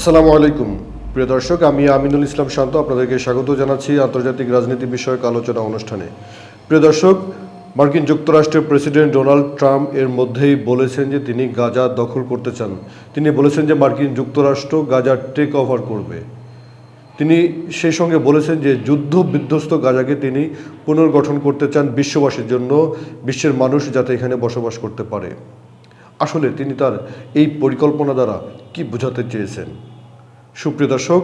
আসসালামু আলাইকুম। প্রিয় দর্শক, আমি আমিনুল ইসলাম শান্ত আপনাদেরকে স্বাগত জানাচ্ছি আন্তর্জাতিক রাজনীতি বিষয়ক আলোচনা অনুষ্ঠানে। প্রিয় দর্শক, মার্কিন যুক্তরাষ্ট্রের প্রেসিডেন্ট ডোনাল্ড ট্রাম্প এর মধ্যেই বলেছেন যে তিনি গাজা দখল করতে চান। তিনি বলেছেন যে মার্কিন যুক্তরাষ্ট্র গাজা টেক ওভার করবে। তিনি সেই সঙ্গে বলেছেন যে যুদ্ধ বিধ্বস্ত গাজাকে তিনি পুনর্গঠন করতে চান বিশ্ববাসীর জন্য, বিশ্বের মানুষ যাতে এখানে বসবাস করতে পারে। আসলে তিনি তার এই পরিকল্পনা দ্বারা কি বোঝাতে চেয়েছেন? সুপ্রিয় দর্শক,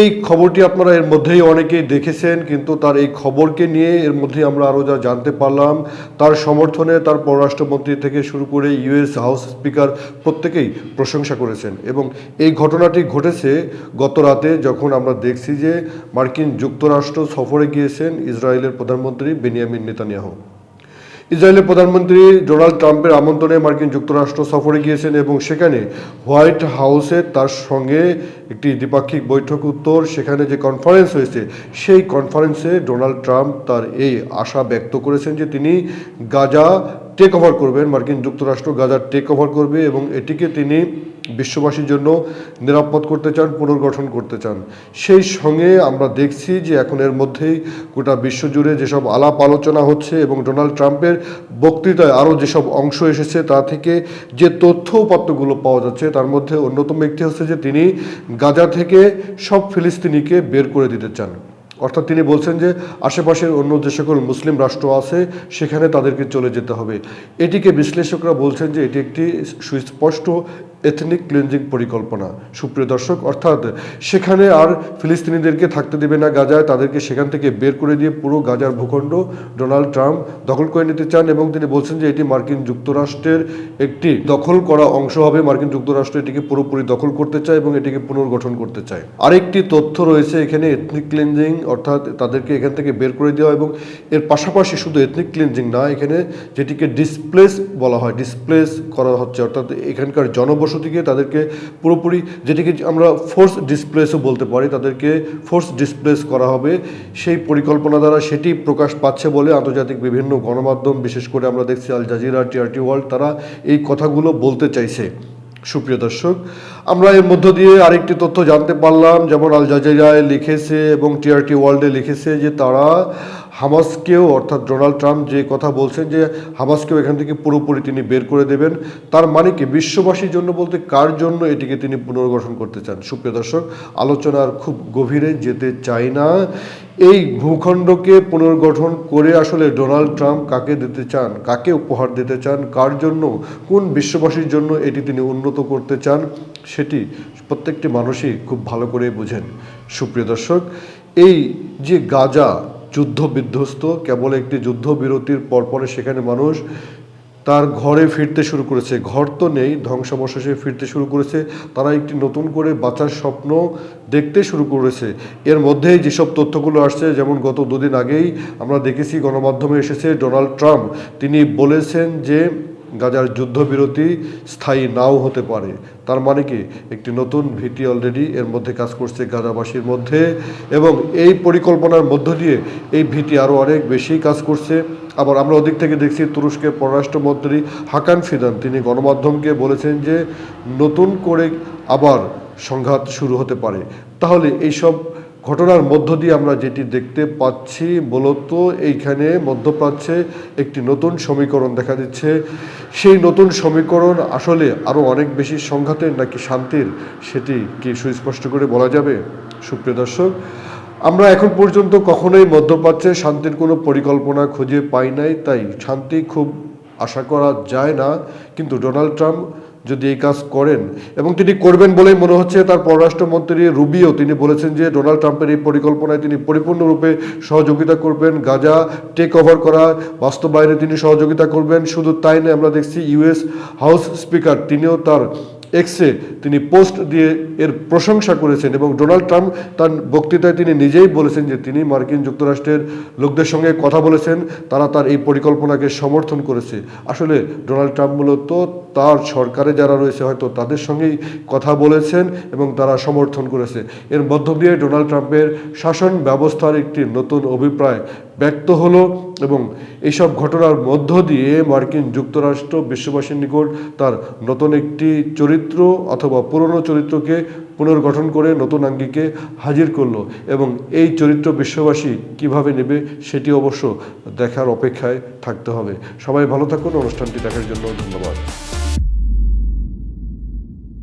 এই খবরটি আপনারা এর মধ্যেই অনেকেই দেখেছেন, কিন্তু তার এই খবরকে নিয়ে এর মধ্যেই আমরা আরও যা জানতে পারলাম, তার সমর্থনে তার পররাষ্ট্রমন্ত্রী থেকে শুরু করে ইউএস হাউস স্পিকার প্রত্যেকেই প্রশংসা করেছেন এবং এই ঘটনাটি ঘটেছে গত রাতে যখন আমরা দেখছি যে মার্কিন যুক্তরাষ্ট্র সফরে গিয়েছেন ইসরায়েলের প্রধানমন্ত্রী বেনিয়ামিন নেতানিয়াহু। ইসরায়েলের প্রধানমন্ত্রী ডোনাল্ড ট্রাম্পের আমন্ত্রণে মার্কিন যুক্তরাষ্ট্র সফরে গিয়েছেন এবং সেখানে হোয়াইট হাউসে তার সঙ্গে একটি দ্বিপাক্ষিক বৈঠক উত্তর, সেখানে যে কনফারেন্স হয়েছে, সেই কনফারেন্সে ডোনাল্ড ট্রাম্প তার এই আশা ব্যক্ত করেছেন যে তিনি গাজা টেক ওভার করবেন, মার্কিন যুক্তরাষ্ট্র গাজা টেক ওভার করবে এবং এটিকে তিনি বিশ্ববাসীর জন্য নিরাপদ করতে চান, পুনর্গঠন করতে চান। সেই সঙ্গে আমরা দেখছি যে এখন এর মধ্যেই গোটা বিশ্বজুড়ে যেসব আলাপ আলোচনা হচ্ছে এবং ডোনাল্ড ট্রাম্পের বক্তৃতায় আরও যেসব অংশ এসেছে, তা থেকে যে তথ্য উপাত্তগুলো পাওয়া যাচ্ছে, তার মধ্যে অন্যতম একটি হচ্ছে যে তিনি গাজা থেকে সব ফিলিস্তিনিকে বের করে দিতে চান। অর্থাৎ তিনি বলছেন যে আশেপাশের অন্য যে সকল মুসলিম রাষ্ট্র আছে, সেখানে তাদেরকে চলে যেতে হবে। এটিকে বিশ্লেষকরা বলছেন যে এটি একটি সুস্পষ্ট এথনিক ক্লিনজিং পরিকল্পনা। সুপ্রিয় দর্শক, অর্থাৎ সেখানে আর ফিলিস্তিনিদেরকে থাকতে দেবে না গাজায়, তাদেরকে সেখান থেকে বের করে দিয়ে পুরো গাজার ভূখণ্ড ডোনাল্ড ট্রাম্প দখল করে নিতে চান এবং তিনি বলছেন যে এটি মার্কিন যুক্তরাষ্ট্রের একটি দখল করা অংশ হবে। মার্কিন যুক্তরাষ্ট্র এটিকে পুরোপুরি দখল করতে চায় এবং এটিকে পুনর্গঠন করতে চায়। আরেকটি তথ্য রয়েছে এখানে এথনিক ক্লিনজিং অর্থাৎ তাদেরকে এখান থেকে বের করে দেওয়া এবং এর পাশাপাশি শুধু এথনিক ক্লিনজিং না, এখানে যেটিকে ডিসপ্লেস বলা হয় ডিসপ্লেস করা হচ্ছে। অর্থাৎ এখানকার জনবসতিকে তাদেরকে পুরোপুরি যেটিকে আমরা ফোর্স ডিসপ্লেসও বলতে পারি, তাদেরকে ফোর্স ডিসপ্লেস করা হবে। সেই পরিকল্পনা দ্বারা সেটি প্রকাশ পাচ্ছে বলে আন্তর্জাতিক বিভিন্ন গণমাধ্যম, বিশেষ করে আমরা দেখছি আল জাজিরা টিআরটি ওয়ার্ল্ড, তারা এই কথাগুলো বলতে চাইছে। সুপ্রিয় দর্শক, আমরা এর মধ্য দিয়ে আরেকটি তথ্য জানতে পারলাম, যেমন আল জাজিরায় লিখেছে এবং টিআরটি ওয়ার্ল্ডে লিখেছে যে তারা হামাসকেও, অর্থাৎ ডোনাল্ড ট্রাম্প যে কথা বলছেন যে হামাসকেও এখান থেকে পুরোপুরি তিনি বের করে দেবেন, তার মানে কি বিশ্ববাসীর জন্য বলতে কার জন্য এটিকে তিনি পুনর্গঠন করতে চান? সুপ্রিয় দর্শক, আলোচনার খুব গভীরে যেতে চাই না। এই ভূখণ্ডকে পুনর্গঠন করে আসলে ডোনাল্ড ট্রাম্প কাকে দিতে চান? কাকে উপহার দিতে চান? কার জন্য? কোন বিশ্ববাসীর জন্য এটি তিনি উন্নত করতে চান? সেটি প্রত্যেকটি মানুষই খুব ভালো করে বুঝেন। সুপ্রিয় দর্শক, এই যে গাজা যুদ্ধ বিধ্বস্ত কেবল একটি যুদ্ধ বিরতির পরপরে সেখানে মানুষ তার ঘরে ফিরতে শুরু করেছে। ঘর তো নেই, ধ্বংসাবশেষে ফিরতে শুরু করেছে। তারা একটি নতুন করে বাঁচার স্বপ্ন দেখতে শুরু করেছে। এর মধ্যেই যেসব তথ্যগুলো আসছে, যেমন গত দুদিন আগেই আমরা দেখেছি, গণমাধ্যমে এসেছে ডোনাল্ড ট্রাম্প। তিনি বলেছেন যে গাজার যুদ্ধবিরতি স্থায়ী নাও হতে পারে। তার মানে কি? একটি নতুন ভীতি অলরেডি এর মধ্যে কাজ করছে গাজাবাসীর মধ্যে এবং এই পরিকল্পনার মধ্য দিয়ে এই ভীতি আরও অনেক বেশি কাজ করছে। আবার আমরা ওদিক থেকে দেখছি তুরস্কের পররাষ্ট্রমন্ত্রী হাকান ফিদান, তিনি গণমাধ্যমকে বলেছেন যে নতুন করে আবার সংঘাত শুরু হতে পারে। তাহলে এইসব ঘটনার মধ্য দিয়ে আমরা যেটি দেখতে পাচ্ছি, মূলত এইখানে মধ্যপ্রাচ্যে একটি নতুন সমীকরণ দেখা দিচ্ছে। সেই নতুন সমীকরণ আসলে আরও অনেক বেশি সংঘাতের নাকি শান্তির সেটি কি সুস্পষ্ট করে বলা যাবে? সুপ্রিয় দর্শক, আমরা এখন পর্যন্ত কখনোই মধ্যপ্রাচ্যে শান্তির কোনো পরিকল্পনা খুঁজে পাই নাই, তাই শান্তি খুব আশা করা যায় না। কিন্তু ডোনাল্ড ট্রাম্প যদি এই কাজ করেন। এবং তিনি করবেন বলেই মনে হচ্ছে তার পররাষ্ট্রমন্ত্রী রুবিও। তিনি বলেছেন যে, ডোনাল্ড ট্রাম্পের এই পরিকল্পনায় তিনি পরিপূর্ণরূপে সহযোগিতা করবেন। গাজা টেক ওভার করা, বাস্তবায়নে তিনি সহযোগিতা করবেন। শুধু তাই নয়, আমরা দেখছি ইউএস হাউস স্পিকার তিনিও তার এক্সে তিনি পোস্ট দিয়ে এর প্রশংসা করেছেন। এবং ডোনাল্ড ট্রাম্প তার বক্তৃতায় তিনি নিজেই বলেছেন যে, তিনি মার্কিন যুক্তরাষ্ট্রের লোকদের সঙ্গে কথা বলেছেন। তারা তার এই পরিকল্পনাকে সমর্থন করেছে। আসলে ডোনাল্ড ট্রাম্প মূলত তার সরকারে যারা রয়েছে হয়তো তাদের সঙ্গেই কথা বলেছেন এবং তারা সমর্থন করেছে। এর মধ্য দিয়ে ডোনাল্ড ট্রাম্পের শাসন ব্যবস্থার একটি নতুন অভিপ্রায় ব্যক্ত হলো এবং এইসব ঘটনার মধ্য দিয়ে মার্কিন যুক্তরাষ্ট্র বিশ্ববাসীর নিকট তার নতুন একটি চরিত্র অথবা পুরনো চরিত্রকে পুনর্গঠন করে নতুন আঙ্গিকে হাজির করল এবং এই চরিত্র বিশ্ববাসী কীভাবে নেবে সেটি অবশ্য দেখার অপেক্ষায় থাকতে হবে। সবাই ভালো থাকুন, অনুষ্ঠানটি দেখার জন্য ধন্যবাদ।